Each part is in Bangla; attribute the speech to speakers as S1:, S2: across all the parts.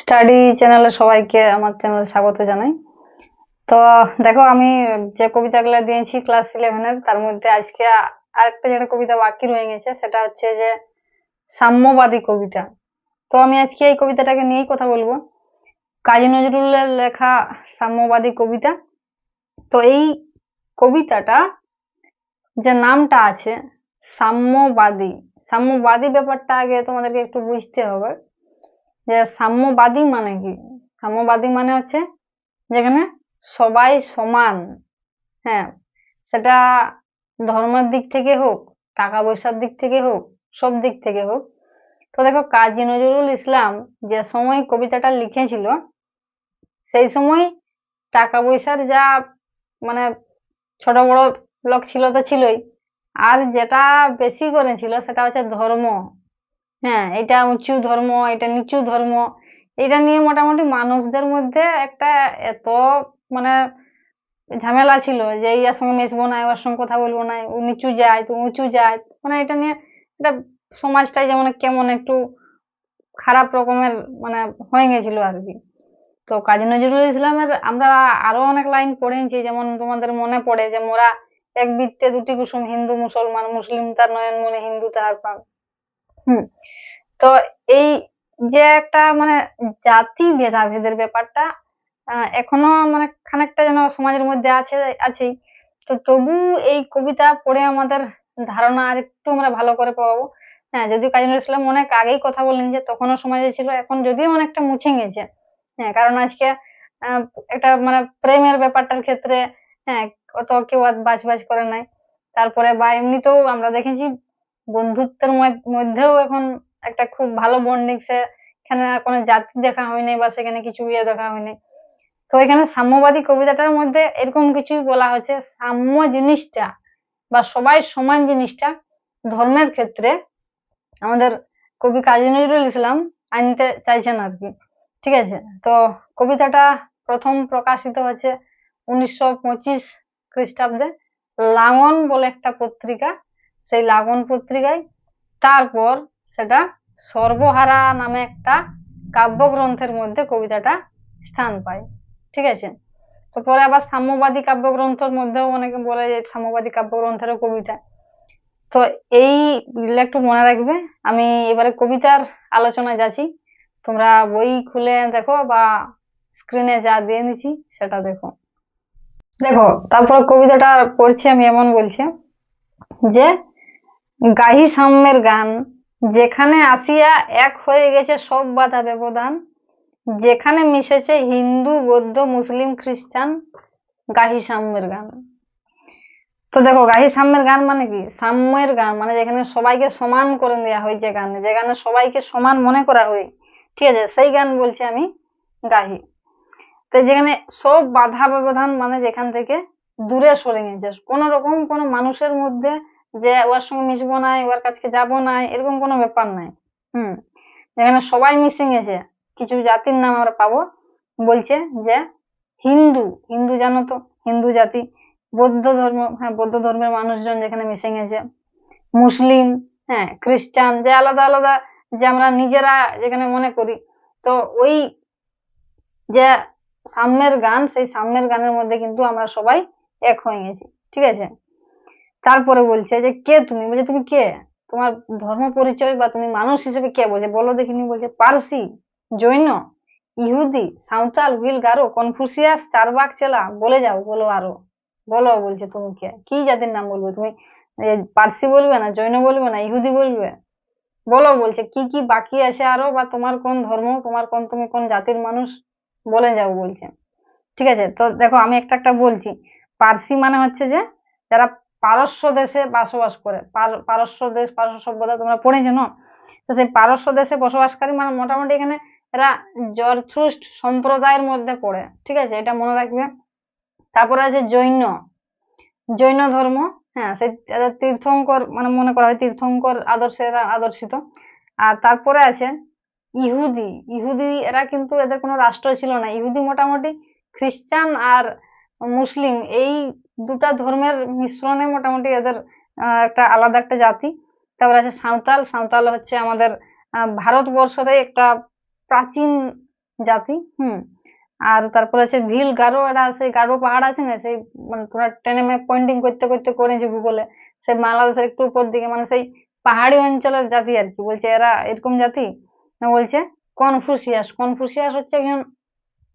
S1: স্টাডি চ্যানেলে সবাইকে আমার চ্যানেলে স্বাগত জানাই। তো, দেখো, আমি যে কবিতাগুলো দিয়েছি ক্লাস ইলেভেনের তার মধ্যে আজকে আরেকটা যেটা কবিতা বাকি রয়ে গেছে, সেটা হচ্ছে যে সাম্যবাদী কবিতা। তো আমি আজকে এই কবিতাটাকে নিয়েই কথা বলব। কাজী নজরুলের লেখা সাম্যবাদী কবিতা। তো এই কবিতাটা যে নামটা আছে, সাম্যবাদী। সাম্যবাদী ব্যাপারটা আগে তোমাদেরকে একটু বুঝতে হবে। যে সাম্যবাদী মানে কি? সাম্যবাদী মানে হচ্ছে যেখানে সবাই সমান। হ্যাঁ সেটা ধর্মের দিক থেকে হোক, টাকা পয়সার দিক থেকে হোক, সব দিক থেকে হোক। তো দেখো কাজী নজরুল ইসলাম যে সময় কবিতাটা লিখেছিল, সেই সময় টাকা পয়সার যা মানে ছোট বড় লোক ছিল তো ছিলই। আর যেটা বেশি করেছিল সেটা হচ্ছে ধর্ম। হ্যাঁ এটা উঁচু ধর্ম, এটা নিচু ধর্ম। এটা নিয়ে মোটামুটি মানুষদের মধ্যে একটা এত মানে ঝামেলা ছিল যে, ইয়ার সঙ্গে মিশবো না, ওর সঙ্গে কথা বলব না, ও নিচু যায়, তো উঁচু যায়। মানে এটা নিয়ে এটা সমাজটাই যেমন কেমন একটু খারাপ রকমের মানে হয়ে গেছিল আর কি। তো কাজী নজরুল ইসলামের আমরা আরও অনেক লাইন পড়েছি, যেমন তোমাদের মনে পড়ে যে, মোরা এক বৃত্তে দুটি কুসুম, হিন্দু, মুসলমান, মুসলিম, তার নয়ন মনে হিন্দু, তাহার প্রাণ তো এই যে একটা মানে জাতি ভেদাভেদের ব্যাপারটা এখনও মানে খানিকটা যেন সমাজের মধ্যে আছে, আছেই। তো তবু এই কবিতা পড়ে আমাদের ধারণা আর একটু আমরা ভালো করে পাবো। হ্যাঁ যদিও কাজী নজরুল ইসলাম অনেক আগেই কথা বললেন যে তখনও সমাজে ছিল, এখন যদিও অনেকটা মুছে গেছে। হ্যাঁ কারণ আজকে একটা মানে প্রেমের ব্যাপারটার ক্ষেত্রে হ্যাঁ অত কেউ আর বাজ বাজ করে নাই। তারপরে বা এমনিতেও আমরা দেখেছি বন্ধুত্বের মধ্যেও এখন একটা খুব ভালো বন্ডিং সে, এখানে কোনো জাতি দেখা হয়নি বা সেখানে কিছু ইয়ে দেখা হয়নি। তো এখানে সাম্যবাদী কবিতাটার মধ্যে এরকম কিছুই বলা হয়েছে, সাম্য জিনিসটা বা সবাই সমান জিনিসটা ধর্মের ক্ষেত্রে আমাদের কবি কাজী নজরুল ইসলাম আনতে চাইছেন আর কি ঠিক আছে? তো কবিতাটা প্রথম প্রকাশিত হচ্ছে উনিশশো পঁচিশ খ্রিস্টাব্দে লাঙন বলে একটা পত্রিকা। সেই লাগন পত্রিকায়। তারপর সেটা সর্বহারা নামে একটা কাব্যগ্রন্থের মধ্যে কবিতাটা স্থান পায়। ঠিক আছে? তো পরে আবার সাম্যবাদী কাব্যগ্রন্থের মধ্যেও অনেকে বলে যে সাম্যবাদী কাব্যগ্রন্থেরও কবিতা। তো এই একটু মনে রাখবে, আমি এবারে কবিতার আলোচনায় যাচ্ছি। তোমরা বই খুলে দেখো বা স্ক্রিনে যা দিয়ে দিচ্ছি সেটা দেখো। দেখো, তারপর কবিতাটা পড়ছি আমি এমন বলছে যে গাহি সাম্যের গান। যেখানে আসিয়া এক হয়ে গেছে সব বাধা ব্যবধান। যেখানে মিশেছে হিন্দু, বৌদ্ধ, মুসলিম, খ্রিস্টান, গাহি সাম্যের গান। তো দেখো, গাহি সাম্যের গান মানে কি? সাম্যের গান মানে যেখানে সবাইকে সমান করে দেওয়া হয় যে গানে। যেখানে সবাইকে সমান মনে করা হয়। ঠিক আছে, সেই গান বলছি আমি গাহি। তো যেখানে সব বাধা ব্যবধান মানে যেখান থেকে দূরে সরে গেছে। কোনো রকম কোনো মানুষের মধ্যে যে ওর সঙ্গে মিশবো না, ওর কাছে যাব না, এরকম কোনো ব্যাপার নাই। হুম। যেখানে সবাই মিশে গেছে কিছু জাতির নাম আমরা পাবো, বলছে যে হিন্দু হিন্দু জানো তো, হিন্দু জাতি, বৌদ্ধ ধর্ম হ্যাঁ বৌদ্ধ ধর্মের মানুষজন যেখানে মিশে গেছে মুসলিম হ্যাঁ খ্রিস্টান, যে আলাদা আলাদা যে আমরা নিজেরা যেখানে মনে করি। তো ওই যে সাম্যের গান, সেই সাম্যের গানের মধ্যে কিন্তু আমরা সবাই এক হয়ে গেছি, ঠিক আছে? তারপরে বলছে যে, কে তুমি? বলছে, তুমি কে? তোমার ধর্ম পরিচয় বা তুমি মানুষ হিসেবে কে? বলছে, বলো দেখিনি বলছে, পারসি, জৈন, ইহুদি, সাঁওতাল, হুইল, গারো, কনফুসিয়াস, চারবাক, চেলা, বলে যাও, বলো আরও। বলো, বলছে, তুমি কে? কি জাতির নাম বলবে? তুমি পারসি বলবে না, জৈন বলবে না, ইহুদি বলবে? বলো, বলছে, কি কি বাকি আছে আরও বা তোমার কোন ধর্ম, তোমার কোন, তুমি কোন জাতির মানুষ? বলে যাও, বলছে। ঠিক আছে, তো দেখো, আমি একটা একটা বলছি। পারসি মানে হচ্ছে যে, যারা পারস্য দেশে বসবাস করে। পার- পারস্য দেশ, পারস্য সভ্যতা তোমরা পড়েছো, না? তো সেই পারস্য দেশে বসবাসকারী মানে মোটামুটি এখানে এরা জরথ্রুস্ট সম্প্রদায়ের মধ্যে পড়ে। ঠিক আছে? এটা মনে রাখবে। তারপরে আছে জৈন। জৈন ধর্ম হ্যাঁ সেই তীর্থঙ্কর মানে মনে করা হয়, তীর্থঙ্কর আদর্শে এরা আদর্শিত। আর তারপরে আছে ইহুদি। ইহুদি এরা কিন্তু এদের কোনো রাষ্ট্র ছিল না। ইহুদি মোটামুটি খ্রিস্টান আর মুসলিম এই দুটা ধর্মের মিশ্রণে মোটামুটি এদের একটা আলাদা একটা জাতি। তারপর আছে সাঁওতাল। সাঁওতাল হচ্ছে আমাদের আহ, ভারতবর্ষেরই একটা প্রাচীন জাতি হুম। আর তারপরে আছে ভিল গারো এটা সেই গারো পাহাড় আছে না সেই মানে তোরা ট্রেনে ম্যাপ পয়েন্টিং করতে করতে করেছে ভূগোলে। সেই বাংলাদেশের একটু উপর দিকে মানে সেই পাহাড়ি অঞ্চলের জাতি আর কি। বলছে এরা এরকম জাতি? না বলছে কনফুসিয়াস। কনফুসিয়াস হচ্ছে একজন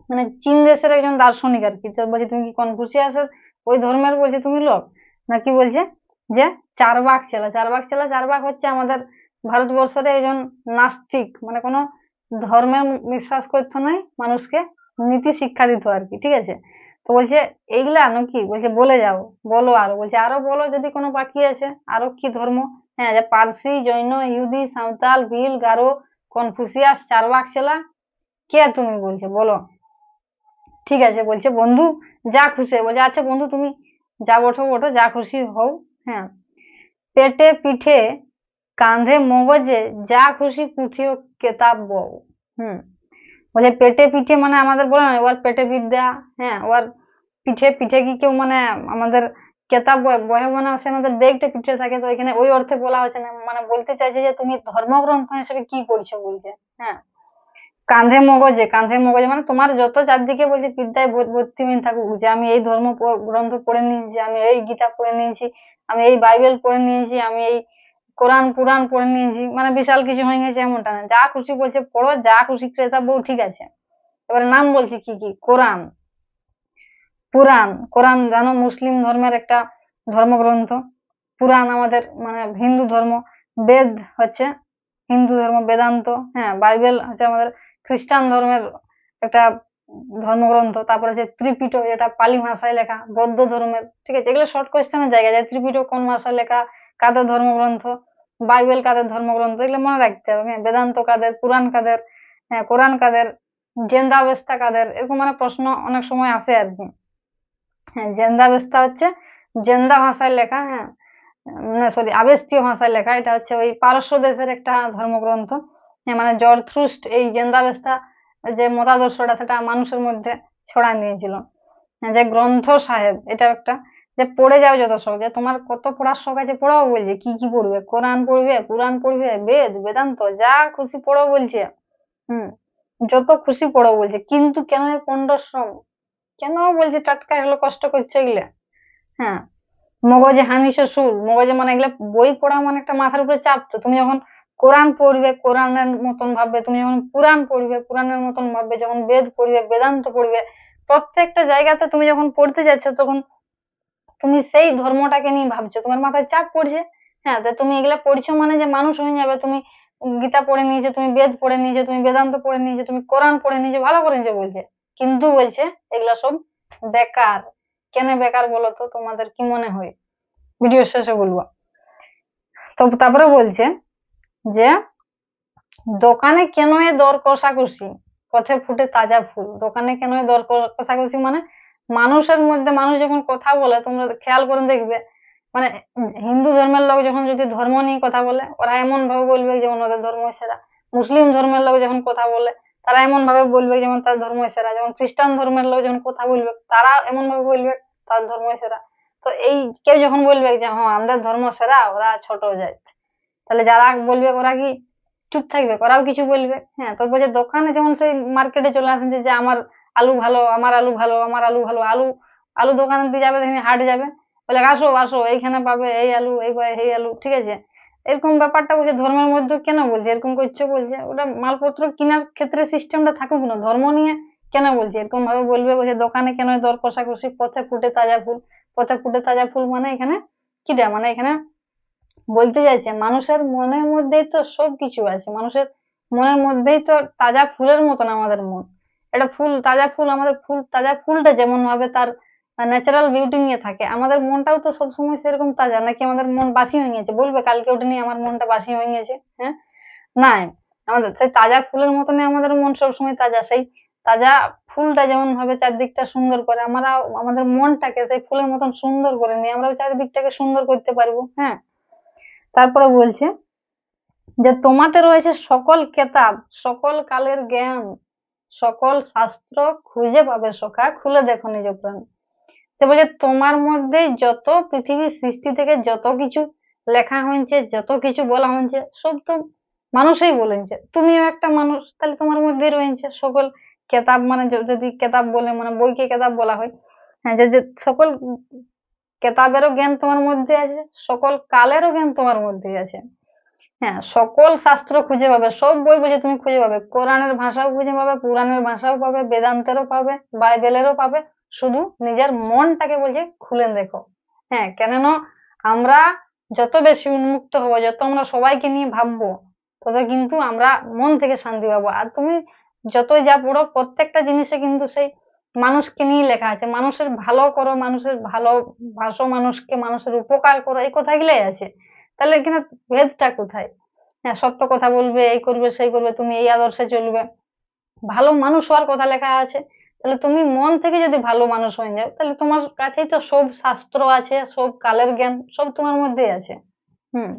S1: মানে চীন দেশের একজন দার্শনিক আর কি। বলছে তুমি কি কনফুসিয়াসের ওই ধর্মের বলছে তুমি লোক না কি বলছে? যে চার চারবাক ছেলে চারবাক ছেলে চারবাক হচ্ছে আমাদের ভারতবর্ষের একজন নাস্তিক। মানে কোনো ধর্মের বিশ্বাস করতো নাই, মানুষকে নীতি শিক্ষা দিত আর কি, ঠিক আছে? তো বলছে, এইগুলা নাকি? বলছে, বলে যাও, বলো আরও। বলছে, আরও বলো যদি কোনো বাকি আছে আরও কি ধর্ম? হ্যাঁ যে পার্সি, জৈন, ইহুদি, সাঁওতাল ভিল গারো, কনফুসিয়াস চারবাক ছেলা কে তুমি? বলছে, বলো। ঠিক আছে, বলছে, বন্ধু, যা খুশি বলছে আচ্ছা বন্ধু, তুমি যা ওঠো ওঠো যা খুশি হও। হ্যাঁ। পেটে পিঠে কাঁধে মগজে যা খুশি পুঁথিও কেতাব বউ হুম। বলছে, পেটে পিঠে মানে আমাদের বলে না ওর পেটে বিদ্যা। হ্যাঁ ওর পিঠে পিঠে কি কেউ মানে আমাদের কেতাব বহে মানে সে আমাদের বেগটা পিঠে থাকে, তো এখানে ওই অর্থে বলা হচ্ছে না। মানে বলতে চাইছে যে, তুমি ধর্মগ্রন্থ হিসেবে কি পড়ছো? বলছে হ্যাঁ। কাঁধে মগজে কাঁধে মগজে মানে তোমার যত চারদিকে বলছে বিদ্যায় ভর্তি হয়ে থাকুক, যে আমি এই ধর্ম গ্রন্থ পড়ে নিয়েছি, আমি এই গীতা পড়ে নিয়েছি, আমি এই বাইবেল পড়ে নিয়েছি, আমি এই কোরআন, পুরাণ পড়ে নিয়েছি মানে বিশাল কিছু হয়ে গেছে এমনটা না। যা খুশি বলছে পড়ো, যা খুশি ক্রেতা বউ ঠিক আছে। এবারে নাম বলছি কি কি? কোরআন। পুরাণ। কোরআন জানো মুসলিম ধর্মের একটা ধর্মগ্রন্থ। পুরাণ আমাদের মানে হিন্দু ধর্ম। বেদ হচ্ছে হিন্দু ধর্ম, বেদান্ত হ্যাঁ বাইবেল হচ্ছে আমাদের খ্রিস্টান ধর্মের একটা ধর্মগ্রন্থ, তারপরে যে ত্রিপিটক, যেটা পালি ভাষায় লেখা, বৌদ্ধ ধর্মের, ঠিক আছে? এগুলো শর্ট কোয়েশ্চেনের জায়গা যে ত্রিপিটক কোন ভাষায় লেখা, কাদের ধর্মগ্রন্থ, বাইবেল কাদের ধর্মগ্রন্থ, এগুলো মনে রাখতে হবে। হ্যাঁ বেদান্ত কাদের, পুরাণ কাদের হ্যাঁ কোরআন কাদের জেন্দাবেস্তা কাদের, এরকম মানে প্রশ্ন অনেক সময় আসে আর কি। হ্যাঁ জেন্দাবেস্তা হচ্ছে জেন্দা ভাষায় লেখা হ্যাঁ সরি আবেস্তীয় ভাষায় লেখা, এটা হচ্ছে ওই পারস্য দেশের একটা ধর্মগ্রন্থ। মানে জরথ্রুস্ট এই জেন্দাবেস্তা যে মতাদর্শটা সেটা মানুষের মধ্যে ছড়ায় নিয়েছিল। হ্যাঁ, যে গ্রন্থ সাহেব এটা একটা যে পড়ে যাও যত শখ যে তোমার কত পড়ার শখ আছে পড়াও বলছে কি কি পড়বে? কোরআন পড়বে কোরআন পড়বে বেদ বেদান্ত যা খুশি পড়ো বলছে। হুম যত খুশি পড়ো বলছে কিন্তু কেন পণ্ডশ্রম কেন বলছে টাটকা এগুলো কষ্ট করছে এগুলা? হ্যাঁ মগজে হানিসে সুর মগজে মানে এগুলা বই পড়া মানে একটা মাথার উপরে চাপ তো তুমি যখন কোরআন পড়বে, কোরআনের মতন ভাববে, তুমি যখন পুরাণ পড়বে, পুরাণের মতন ভাববে, যখন বেদ পড়বে, বেদান্ত পড়বে, প্রত্যেকটা জায়গাতে তুমি যখন পড়তে যাচ্ছ, তখন তুমি সেই ধর্মটাকে নিয়ে ভাবছ, তোমার মাথায় চাপ পড়ছে? হ্যাঁ তা তুমি এগুলা পড়ছো মানে যে মানুষ হয়ে যাবে, তুমি গীতা পড়ে নিয়েছো, তুমি বেদ পড়ে নিয়েছো, তুমি বেদান্ত পড়ে নিয়েছো, তুমি কোরআন পড়ে নিয়েছো, ভালো করে নিয়েছো বলছে। কিন্তু বলছে, এগুলা সব বেকার। কেন বেকার বলো তো? তোমাদের কি মনে হয়? ভিডিও শেষে বলব। তো তারপরে বলছে যে দোকানে কেন এ দর কষাকষি? পথে ফুটে তাজা ফুল। দোকানে কেন এ দর কষাকষি মানে মানুষের মধ্যে মানুষ যখন কথা বলে, তোমরা খেয়াল করে দেখবে মানে হিন্দু ধর্মের লোক যখন যদি ধর্ম নিয়ে কথা বলে, ওরা এমন ভাবে বলবে যেমন ওদের ধর্ম সেরা। মুসলিম ধর্মের লোক যখন কথা বলে, তারা এমন ভাবে বলবে যেমন তার ধর্ম সেরা। যেমন খ্রিস্টান ধর্মের লোক যখন কথা বলবে, তারা এমন ভাবে বলবে তার ধর্ম সেরা। তো এই কেউ যখন বলবে যে হ্যাঁ আমাদের ধর্ম সেরা, ওরা ছোট যায় তাহলে যারা বলবে ওরা কি চুপ থাকবে? ওরাও কিছু বলবে। হ্যাঁ তো বলছে দোকানে যেমন সেই মার্কেটে চলে আসেন যে আমার আলু ভালো, আমার আলু ভালো, আমার আলু ভালো, আলু আলু দোকানে দিয়ে যাবে সেখানে হাট যাবে। বলে, আসো আসো, এইখানে পাবে, এই আলু, এই এই আলু। ঠিক আছে? এরকম ব্যাপারটা বলছে, ধর্মের মধ্যে কেন বলছে? এরকম করছ, বলছে। ওটা মালপত্র কেনার ক্ষেত্রে সিস্টেমটা থাকুক না। ধর্ম নিয়ে কেন বলছে? এরকম ভাবে বলবে, বলছে, দোকানে কেন দর কষাকষি পথে ফুটে তাজা ফুল? পথে ফুটে তাজা ফুল মানে এখানে কিটা? মানে এখানে বলতে চাইছে, মানুষের মনের মধ্যেই তো সব কিছু আছে। মানুষের মনের মধ্যেই তো তাজা ফুলের মতন আমাদের মন। এটা ফুল, তাজা ফুল, আমাদের ফুল, তাজা ফুলটা যেমন ভাবে তার ন্যাচারাল বিউটি নিয়ে থাকে, আমাদের মনটাও তো সবসময় সেরকম তাজা, নাকি আমাদের মন বাসি হয়ে গেছে? বলবে, কালকে ওটা নিয়ে আমার মনটা বাসি হয়ে গেছে হ্যাঁ? নাই, আমাদের সেই তাজা ফুলের মতনই আমাদের মন সবসময় তাজা, সেই তাজা ফুলটা যেমন ভাবে চারদিকটা সুন্দর করে, আমরা আমাদের মনটাকে সেই ফুলের মতন সুন্দর করে নিয়ে, আমরাও চারিদিকটাকে সুন্দর করতে পারব হ্যাঁ? তারপরে বলছে যে তোমাতে রয়েছে সকল কেতাব, সকল কালের জ্ঞান, সকল শাস্ত্র খুঁজে পাবে সখা, খুলে দেখো নিজ প্রাণ। তো বলছে, তোমার মধ্যে যত পৃথিবীর সৃষ্টি থেকে যত কিছু লেখা হয়েছে, যত কিছু বলা হয়েছে, সব তো মানুষই বলেছে। তুমিও একটা মানুষ, তাহলে তোমার মধ্যে রয়েছে সকল কেতাব। মানে যদি কেতাব বলে মানে বইকে কেতাব বলা হয় হ্যাঁ যে যে সকল কেতাবেরও জ্ঞান তোমার মধ্যে আছে, সকল কালেরও জ্ঞান তোমার মধ্যে আছে। হ্যাঁ সকল শাস্ত্র খুঁজে পাবে, সব বই বুঝে তুমি খুঁজে পাবে। কোরআনের ভাষাও খুঁজে পাবে, পুরাণের ভাষাও পাবে, বেদান্তেরও পাবে, বাইবেলেরও পাবে। শুধু নিজের মনটাকে বলছে, খুলে দেখো। হ্যাঁ কেননা আমরা যত বেশি উন্মুক্ত হব, যত আমরা সবাইকে নিয়ে ভাববো, তত কিন্তু আমরা মন থেকে শান্তি পাবো। আর তুমি যতই যা পড়ো, প্রত্যেকটা জিনিসে কিন্তু সেই মানুষকে নিয়ে লেখা আছে, মানুষের ভালো করো, মানুষের ভালো ভাষো মানুষকে মানুষের উপকার করো, এই কথাগুলোই আছে। তাহলে এখানে ভেদটা কোথায়? হ্যাঁ সত্য কথা বলবে, এই করবে, সেই করবে, তুমি এই আদর্শে চলবে। ভালো মানুষ হওয়ার কথা লেখা আছে। তাহলে তুমি মন থেকে যদি ভালো মানুষ হয়ে যাও, তাহলে তোমার কাছেই তো সব শাস্ত্র আছে, সব কালের জ্ঞান, সব তোমার মধ্যেই আছে। হুম,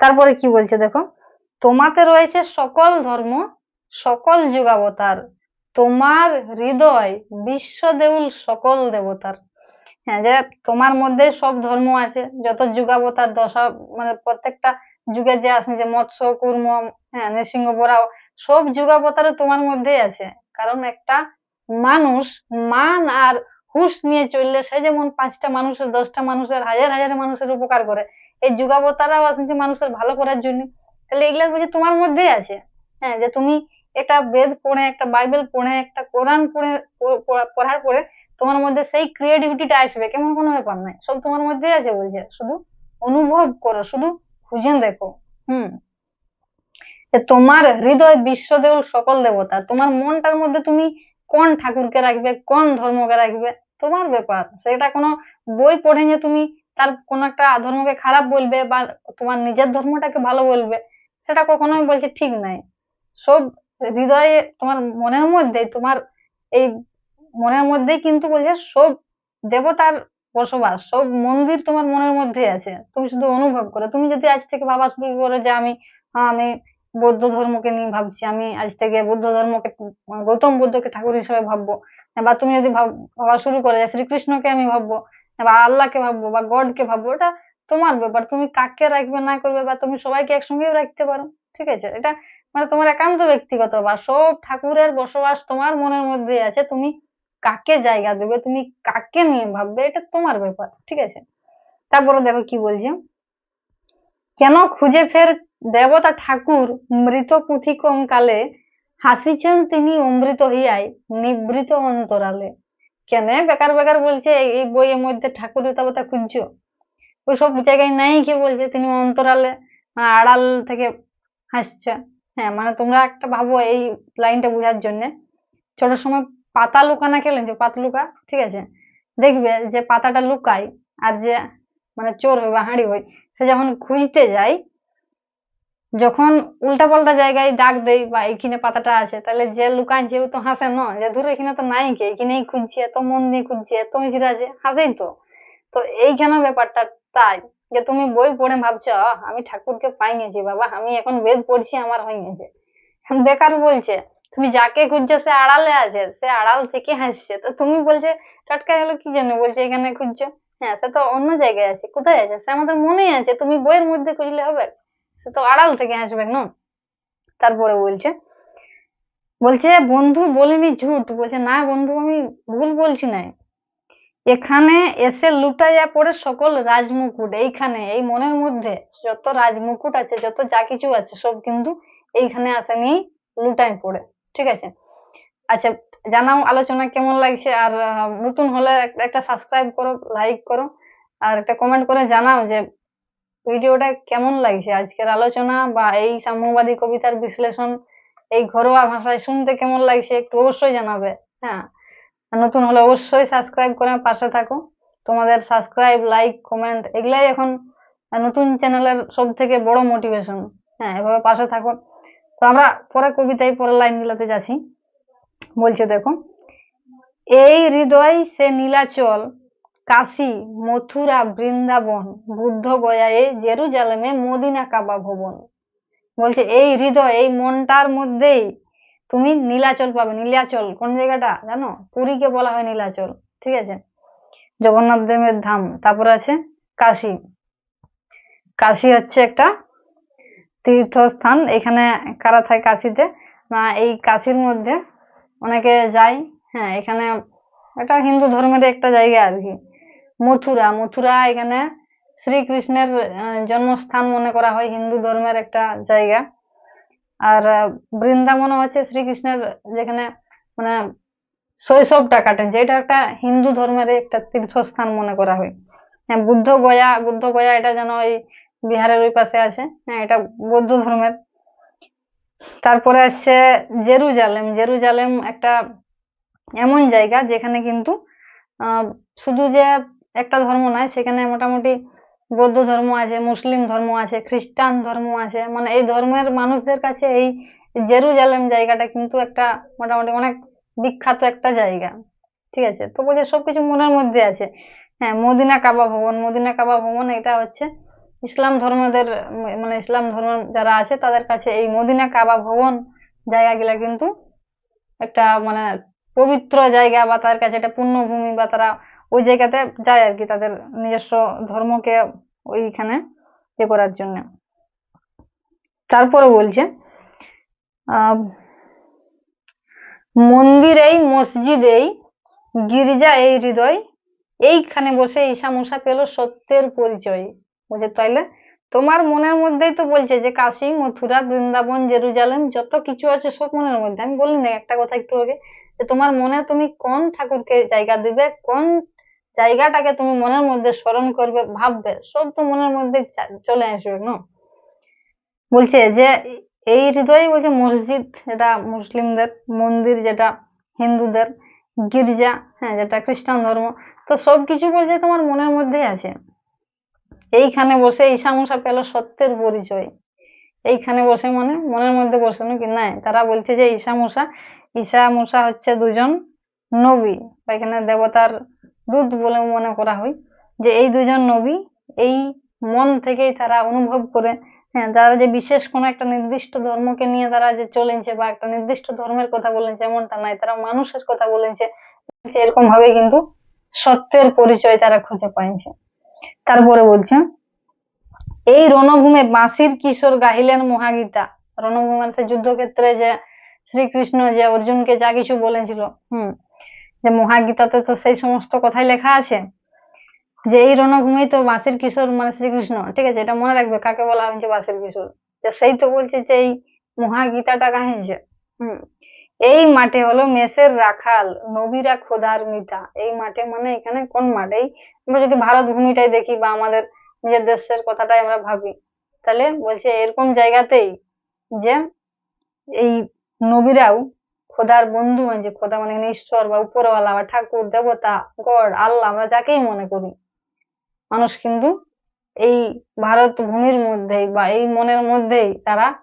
S1: তারপরে কি বলছে দেখো? তোমাতে রয়েছে সকল ধর্ম, সকল যুগাবতার। তোমার হৃদয় বিশ্ব দেউল সকল দেবতার। হ্যাঁ যে তোমার মধ্যে সব ধর্ম আছে, যত যুগাবতার, দশা মানে প্রত্যেকটা যুগে যে আসে যে মৎস্য, কুর্ম হ্যাঁ নৃসিংহ, বরাহ, সব যুগাবতারও তোমার মধ্যেই আছে। কারণ একটা মানুষ মান আর হুঁশ নিয়ে চললে সে যেমন পাঁচটা মানুষের, দশটা মানুষের, হাজার হাজার মানুষের উপকার করে, এই যুগাবতারাও আসেন যে মানুষের ভালো করার জন্য। তাহলে এগুলা বলছে তোমার মধ্যেই আছে। হ্যাঁ যে তুমি একটা বেদ পড়ে, একটা বাইবেল পড়ে, একটা কোরআন পড়ে পড়ার পরে তোমার মধ্যে সেই ক্রিয়েটিভিটিটা আসবে। কেমন কোনো ব্যাপার নাই সব তোমার মধ্যেই আছে বলছে। শুধু অনুভব করো, শুধু খুঁজে দেখো। হুম। তোমার হৃদয় বিশ্ব দেউল সকল দেবতা, তোমার মনটার মধ্যে তুমি কোন ঠাকুরকে রাখবে, কোন ধর্মকে রাখবে, তোমার ব্যাপার। সেটা কোনো বই পড়ে নিয়ে তুমি তার কোন একটা ধর্মকে খারাপ বলবে বা তোমার নিজের ধর্মটাকে ভালো বলবে, সেটা কখনোই বলছে ঠিক নাই। সব হৃদয়ে তোমার মনের মধ্যে, তোমার এই মনের মধ্যেই কিন্তু বলছে সব দেবতার বসবাস, সব মন্দির তোমার মনের মধ্যে আছে। তুমি শুধু অনুভব করো। তুমি যদি আজ থেকে ভাবা শুরু করো যে আমি আমি বৌদ্ধ ধর্মকে নিয়ে ভাবছি, আমি আজ থেকে বৌদ্ধ ধর্মকে, গৌতম বুদ্ধকে ঠাকুর হিসেবে ভাববো, বা তুমি যদি ভাব- শুরু করে শ্রীকৃষ্ণকে আমি ভাববো, বা আল্লাহকে ভাববো, বা গডকে ভাববো এটা তোমার ব্যাপার। তুমি কাকে রাখবে, না করবে, বা তুমি সবাইকে একসঙ্গেও রাখতে পারো। ঠিক আছে? এটা মানে তোমার একান্ত ব্যক্তিগত বা সব ঠাকুরের বসবাস তোমার মনের মধ্যে আছে, তুমি কাকে জায়গা দেবে, তুমি কাকে নিয়ে ভাববে, এটা তোমার ব্যাপার, ঠিক আছে? তারপরে দেখো কি বলছে? কেন খুঁজে ফের দেবতা ঠাকুর মৃত পুঁথি কঙ্কালে হাসিছেন তিনি অমৃত হইয়াই নিবৃত অন্তরালে? কেন? বেকার বেকার বলছে, এই বইয়ের মধ্যে ঠাকুর দেবতা খুঁজছ? ওই সব জায়গায় নাই কি বলছে, তিনি অন্তরালে মানে আড়াল থেকে হাসছে। হ্যাঁ মানে তোমরা একটা ভাবো এই লাইনটা বোঝার জন্য। ছোট সময় পাতা লুকানা খেলেন যে পাত লুকা, ঠিক আছে? দেখবে যে পাতাটা লুকায় আর যে মানে চোর হয় বা হাঁড়ি হয়, সে যখন খুঁজতে যায়, যখন উল্টা পাল্টা জায়গায় দাগ দেয় বা এখানে পাতাটা আছে, তাহলে যে লুকাইছে ও তো হাসে না। যে ধরো, এখানে তো নাই কে, এখানেই খুঁজছে, এত মন দিয়ে খুঁজছে, এত মিশির আছে হাসেই তো। তো এইখানে ব্যাপারটা তাই। যে তুমি বই পড়ে ভাবছ "আহ, আমি ঠাকুরকে পাই গেছি বাবা আমি এখন বেদ পড়ছি আমার হয়ে গেছে বেকার বলছে তুমি যাকে খুঁজছো সে আড়ালে আছে সে আড়াল থেকে হাসছে তো তুমি বলছে টাটকা গেলো কি জন্য বলছে এখানে খুঁজছো? হ্যাঁ সে তো অন্য জায়গায় আছে কোথায় আছে? সে আমাদের মনেই আছে তুমি বইয়ের মধ্যে খুঁজলে হবে? সে তো আড়াল থেকে আসবে না? তারপরে বলছে বলছে বন্ধু বলিনি ঝুট। বলছে না বন্ধু আমি ভুল বলছি না এখানে এসে লুটাইয়া পড়ে সকল রাজমুকুট, এইখানে, এই মনের মধ্যে যত রাজমুকুট আছে, যত যা কিছু আছে, সব কিন্তু এইখানে আসে নিয়ে লুটাই পড়ে, ঠিক আছে? আচ্ছা জানাও আলোচনা কেমন লাগছে, আর নতুন হলে একটা সাবস্ক্রাইব করো লাইক করো, আর একটা কমেন্ট করে জানাও যে ভিডিওটা কেমন লাগছে, আজকের আলোচনা বা এই সাম্যবাদী কবিতার বিশ্লেষণ, এই ঘরোয়া ভাষায় শুনতে কেমন লাগছে, একটু অবশ্যই জানাবে হ্যাঁ? নতুন হলে অবশ্যই সাবস্ক্রাইব করে পাশে থাকো। তোমাদের সাবস্ক্রাইব লাইক কমেন্ট এগুলাই এখন নতুন চ্যানেলের সব থেকে বড় মোটিভেশন হ্যাঁ এভাবে পাশে থাকো। তো আমরা পরে কবিতায়, পরের লাইন গুলাতে যাচ্ছি। বলছে দেখো, এই হৃদয় সে নীলাচল, কাশী, মথুরা, বৃন্দাবন, বুদ্ধ গয়ায়ে, জেরুজালেমে মদিনা কাবা ভবন। বলছে, এই হৃদয়, এই মনটার মধ্যেই তুমি নীলাচল পাবে, নীলাচল। কোন জায়গাটা? জানো? পুরীকে বলা হয় নীলাচল। ঠিক আছে? জগন্নাথ দেবের ধাম। তারপর আছে কাশী। কাশী হচ্ছে একটা তীর্থস্থান। এখানে কারা থাকে কাশিতে? না, এই কাশির মধ্যে অনেকে যায়। হ্যাঁ এখানে এটা হিন্দু ধর্মের একটা জায়গা আর কি। মথুরা। মথুরা এখানে শ্রীকৃষ্ণের জন্মস্থান মনে করা হয় হিন্দু ধর্মের একটা জায়গা। আর আহ, বৃন্দাবনও হচ্ছে শ্রীকৃষ্ণের যেখানে মানে শৈশবটা কাটেন যেটা একটা হিন্দু ধর্মের একটা তীর্থস্থান মনে করা হয়। হ্যাঁ বুদ্ধ গয়া বুদ্ধ গয়া এটা যেন ওই বিহারের ওই পাশে আছে। হ্যাঁ এটা বৌদ্ধ ধর্মের। তারপরে আসছে জেরুজালেম। জেরুজালেম একটা এমন জায়গা যেখানে কিন্তু শুধু যে একটা ধর্ম নয় সেখানে মোটামুটি বৌদ্ধ ধর্ম আছে, মুসলিম ধর্ম আছে, খ্রিস্টান ধর্ম আছে মানে এই ধর্মের মানুষদের কাছে এই জেরুজালেম জায়গাটা কিন্তু একটা মোটামুটি অনেক বিখ্যাত একটা জায়গা। ঠিক আছে? তো বলছে সবকিছু মনের মধ্যে আছে। হ্যাঁ মদিনা কাবা ভবন, মদিনা কাবা ভবন এটা হচ্ছে ইসলাম ধর্মদের মানে ইসলাম ধর্ম যারা আছে তাদের কাছে এই মদিনা কাবা ভবন জায়গাগুলা কিন্তু একটা মানে পবিত্র জায়গা বা তাদের কাছে একটা পুণ্যভূমি বা তারা ওই জায়গাতে যায় আর কি তাদের নিজস্ব ধর্মকে ওইখানে ইয়ে করার জন্য। তারপরে বলছে, আহ, মন্দিরেই, মসজিদেই, গির্জা এই হৃদয়, এইখানে বসে ঈশা মুসা পেল সত্যের পরিচয়। বুঝে তাইলে তোমার মনের মধ্যেই তো বলছে যে কাশী, মথুরা, বৃন্দাবন, জেরুজালেম, যত কিছু আছে সব মনের মধ্যে। আমি বলি না, একটা কথা একটু আগে, যে তোমার মনে তুমি কোন ঠাকুরকে জায়গা দিবে, কোন জায়গাটাকে তুমি মনের মধ্যে স্মরণ করবে, ভাববে, সব তো মনের মধ্যে চলে আসবে, না? বলছে যে, এই হৃদয় বলছে মসজিদ, যেটা মুসলিমদের মন্দির, যেটা হিন্দুদের গির্জা হ্যাঁ যেটা খ্রিস্টান ধর্ম, তো সবকিছু বলছে তোমার মনের মধ্যেই আছে। এইখানে বসে ঈশা মশা পেল সত্যের পরিচয়। এইখানে বসে মানে মনের মধ্যে বসে নাকি নাই। তারা বলছে যে, ঈশা মুসা, ঈশা মশা হচ্ছে দুজন নবী। এখানে দেবতার দূত বলে মনে করা হয় যে এই দুজন নবী এই মন থেকেই তারা অনুভব করে হ্যাঁ তারা যে বিশেষ কোনো একটা নির্দিষ্ট ধর্মকে নিয়ে তারা যে চলেছে বা একটা নির্দিষ্ট ধর্মের কথা বলেছে এমনটা নাই তারা মানুষের কথা বলেছে এরকম ভাবে কিন্তু সত্যের পরিচয় তারা খুঁজে পাইছে। তারপরে বলছে, এই রণভূমে বাঁশির কিশোর গাহিলেন মহাগীতা। রণভূমের সে যুদ্ধক্ষেত্রে যে শ্রীকৃষ্ণ যে অর্জুনকে যা কিছু বলেছিল, হুম যে মহাগীতাতে তো সেই সমস্ত কথাই লেখা আছে যে এই রণভূমি তো বাঁশির কিশোর মানে শ্রীকৃষ্ণ, ঠিক আছে? এটা মনে রাখবে, কাকে বলা হয়েছে বাঁশির কিশোর? যে সেই তো বলছে যে এই মহাগীতাটা কাহিছে হুম। এই মাঠে হলো মেসের রাখাল, নবীরা খোদার মিতা। এই মাঠে মানে এখানে কোন মাঠ? এই আমরা যদি ভারত ভূমিটাই দেখি বা আমাদের নিজের দেশের কথাটাই আমরা ভাবি, তাহলে বলছে এরকম জায়গাতেই যে এই নবীরাও খোদার বন্ধু হয়েছে খোদা মানে ঈশ্বর বা উপরওয়ালা বা ঠাকুর, দেবতা, গড, আল্লাহ, আমরা যাকেই মনে করি। মানুষ কিন্তু এই ভারত ভূমির মধ্যেই বা এই মনের মধ্যেই তারা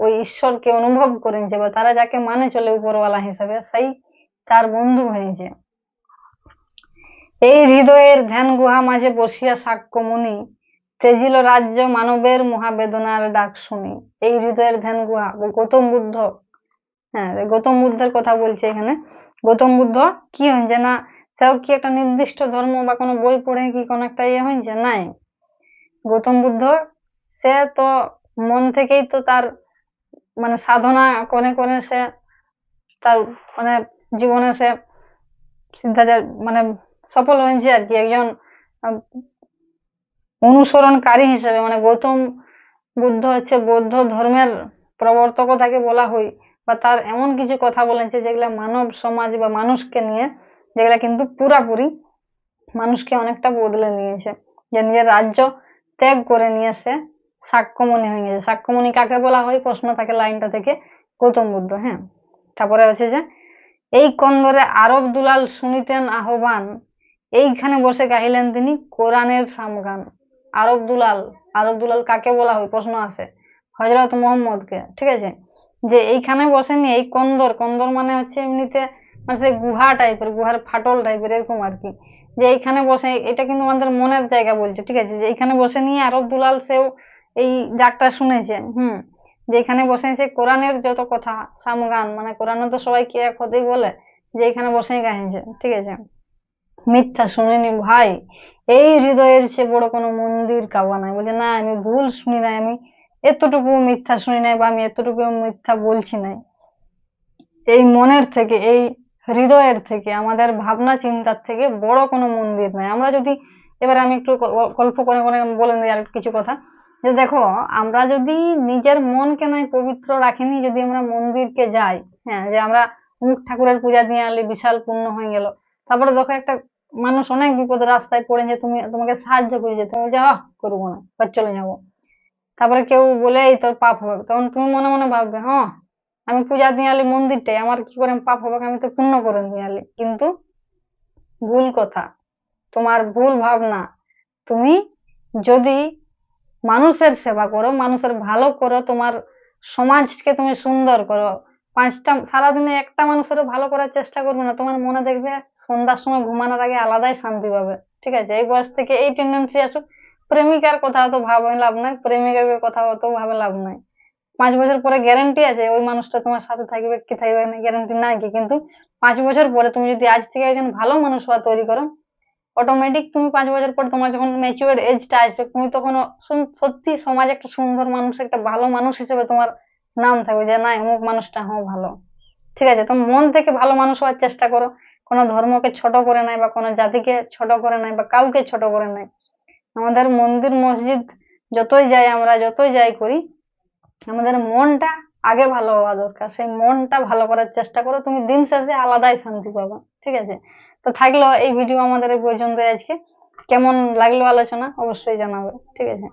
S1: ওই ঈশ্বরকে অনুভব করেছে বা তারা যাকে মানে চলে উপরওয়ালা হিসাবে, সেই তার বন্ধু হয়েছে। এই হৃদয়ের ধ্যান গুহা মাঝে বসিয়া সাক্ষ্য মুনি, তেজিল রাজ্য মানবের মহাবেদনার ডাক শুনি। এই হৃদয়ের ধ্যান গুহা, গৌতম বুদ্ধ হ্যাঁ গৌতম বুদ্ধের কথা বলছে এখানে। গৌতম বুদ্ধ, কি হয়েছে না, সেও কি একটা নির্দিষ্ট ধর্ম বা কোনো বই পড়ে কি কোনো একটা ইয়ে হয়েছে নাই। গৌতম বুদ্ধ, সে তো মন থেকেই তো তার মানে সাধনা করে করে সে তার মানে জীবনে সে সিদ্ধাচার মানে সফল হয়েছে আর কি। একজন অনুসরণকারী হিসেবে। মানে গৌতম বুদ্ধ হচ্ছে বৌদ্ধ ধর্মের প্রবর্তক তাকে বলা হয়। বা তার এমন কিছু কথা বলেছে যেগুলা মানব সমাজ বা মানুষকে নিয়ে, যেগুলা কিন্তু পুরাপুরি মানুষকে অনেকটা বদলে নিয়েছে। যে নিজের রাজ্য ত্যাগ করে নিয়ে সে সাক্ষ্যমণি হয়ে গেছে। সাক্ষ্যমণি কাকে বলা হয়? প্রশ্ন থাকে লাইনটা থেকে গৌতম বুদ্ধ হ্যাঁ। তারপরে হচ্ছে যে, এই কন্দরে আরব দুলাল শুনিতেন আহ্বান, এইখানে বসে গাইলেন তিনি কোরআনের সামগান। আরব দুলাল আরব দুলাল কাকে বলা হয়? প্রশ্ন আছে। হজরত মোহাম্মদকে, ঠিক আছে? যে এইখানে বসেনি এই কন্দর কন্দর মানে হচ্ছে এমনিতে মানে সেই গুহা টাইপের গুহার ফাটল টাইপের এরকম আর কি যে এইখানে বসে, এটা কিন্তু আমাদের মনের জায়গা বলছে, ঠিক আছে? যে এইখানে বসে নিয়ে আরব দুলাল সেও এই ডাকটা শুনেছে, হুম? যে এখানে বসে সে কোরআনের যত কথা, সামগান মানে কোরআনে তো সবাই কে এক হতেই বলে, যে এখানে বসেই গাইছে ঠিক আছে? মিথ্যা শুনিনি ভাই, এই হৃদয়ের চেয়ে বড় কোনো মন্দির কাবা নাই। বলছে, না, আমি ভুল শুনি নাই, আমি এতটুকু মিথ্যা শুনি নাই বা আমি এতটুকু মিথ্যা বলছি নাই। এই মনের থেকে, এই হৃদয়ের থেকে, আমাদের ভাবনা চিন্তার থেকে বড় কোনো মন্দির নাই। আমরা যদি, এবার আমি একটু গল্প করে করে বলে দিই আর কিছু কথা। যে দেখো, আমরা যদি নিজের মনকে নয় পবিত্র রাখিনি, যদি আমরা মন্দিরকে যাই হ্যাঁ যে আমরা মুখ ঠাকুরের পূজা দিয়ে আনলে বিশাল পূর্ণ হয়ে গেল। তারপরে দেখো একটা মানুষ অনেক বিপদের রাস্তায় পড়ে যে তুমি, তোমাকে সাহায্য করে যে তুমি যাও করব না, বা চলে যাব। তারপরে কেউ বলে, এই তোর পাপ হবে। তখন তুমি মনে মনে ভাববে হ্যাঁ আমি পূজা দিয়ে আলি মন্দিরটাই, আমার কি করে পাপ হবে আমি তো পুণ্য করে দিয়ে আলি কিন্তু ভুল কথা, তোমার ভুল ভাবনা, তুমি যদি মানুষের সেবা করো, মানুষের ভালো করো, তোমার সমাজকে তুমি সুন্দর করো, পাঁচটা, সারাদিনে একটা মানুষের ভালো করার চেষ্টা করবে না, তোমার মনে দেখবে সন্ধ্যার সময় ঘুমানোর আগে আলাদাই শান্তি পাবে। ঠিক আছে, এই বয়স থেকে এই টেন্ডেন্সি আসুক প্রেমিকার কথা অত ভাবে লাভ নাই। প্রেমিকের কথা অত ভাবে লাভ নাই। পাঁচ বছর পরে গ্যারান্টি আছে, ওই মানুষটা তোমার সাথে থাকবে কি থাকবে না গ্যারান্টি নাই কি। কিন্তু পাঁচ বছর পরে তুমি যদি আজ থেকে একজন ভালো মানুষ হওয়া তৈরি করো অটোমেটিক তুমি পাঁচ বছর পর তোমার যখন ম্যাচিওর এজটা আসবে, তুমি তখন সত্যি সমাজ একটা সুন্দর মানুষ, একটা ভালো মানুষ হিসেবে তোমার নাম থাকবে যে না অমুক মানুষটা হ্যাঁ ভালো। ঠিক আছে? তুমি মন থেকে ভালো মানুষ হওয়ার চেষ্টা করো। কোনো ধর্মকে ছোট করে নাই বা কোনো জাতিকে ছোট করে নাই বা কাউকে ছোট করে নাই। আমাদের মন্দির, মসজিদ যতই যাই আমরা, যতই যাই করি, আমাদের মনটা আগে ভালো হওয়া দরকার। সেই মনটা ভালো করার চেষ্টা করো, তুমি দিন শেষে আলাদাই শান্তি পাবা, ঠিক আছে? তো থাকল এই ভিডিও আমাদের এই পর্যন্ত আজকে। কেমন লাগল আলোচনা, অবশ্যই জানাবে, ঠিক আছে?